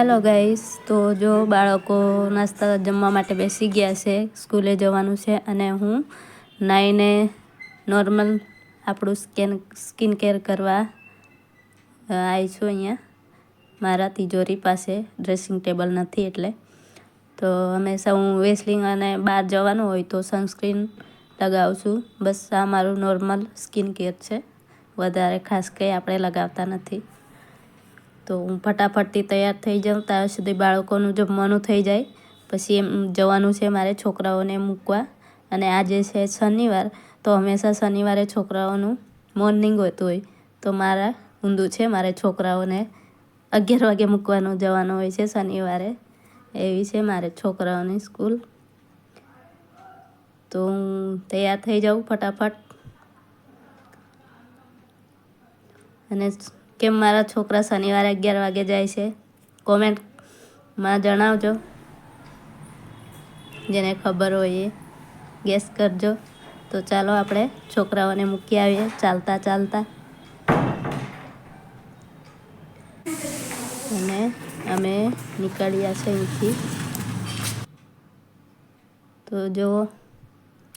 હાલો guys તો જો બાળકો નાસ્તા જમવા માટે બેસી ગયા છે, સ્કૂલે જવાનું છે અને હું નાઈને નોર્મલ આપણું સ્કેન સ્કિન કેર કરવા આવી છું અહીંયા. મારા તિજોરી પાસે ડ્રેસિંગ ટેબલ નથી એટલે. તો હંમેશા હું વેસલિંગ અને બહાર જવાનું હોય તો સનસ્ક્રીન લગાવું છું. બસ આ મારું નોર્મલ સ્કિન કેર છે. વધારે ખાસ કંઈ આપણે લગાવતા નથી. તો હું ફટાફટથી તૈયાર થઈ જાઉં. ત્યાં સુધી બાળકોનું જમવાનું થઈ જાય. પછી એમ જવાનું છે મારે છોકરાઓને મૂકવા. અને આજે છે શનિવાર, તો હંમેશા શનિવારે છોકરાઓનું મોર્નિંગ હોતું હોય. તો મારા ઊંધું છે, મારે છોકરાઓને અગિયાર વાગે મૂકવાનું જવાનું હોય છે શનિવારે. એવી છે મારે છોકરાઓની સ્કૂલ. તો હું તૈયાર થઈ જાઉં ફટાફટ. અને કેમ મારા છોકરા શનિવારે અગિયાર વાગે જાય છે કોમેન્ટમાં જણાવજો. જેને ખબર હોય એ ગેસ કરજો. તો ચાલો આપણે છોકરાઓને મૂકી આવીએ, ચાલતા ચાલતા. અને અમે નીકળ્યા છે અહીંથી. તો જો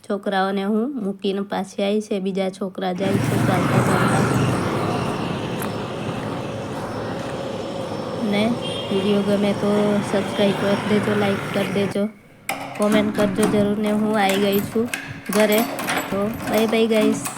છોકરાઓને હું મૂકીને પાછી આવી છે, બીજા છોકરા જાય છે, ચાલતા ચાલતા. ને વીડિયો ગમે તો સબસ્ક્રાઈબ કરી દેજો લાઈક કરી દેજો કોમેન્ટ કરજો જરૂર ને હું આવી ગઈ છું ઘરે. તો બાય બાય ગાઈસ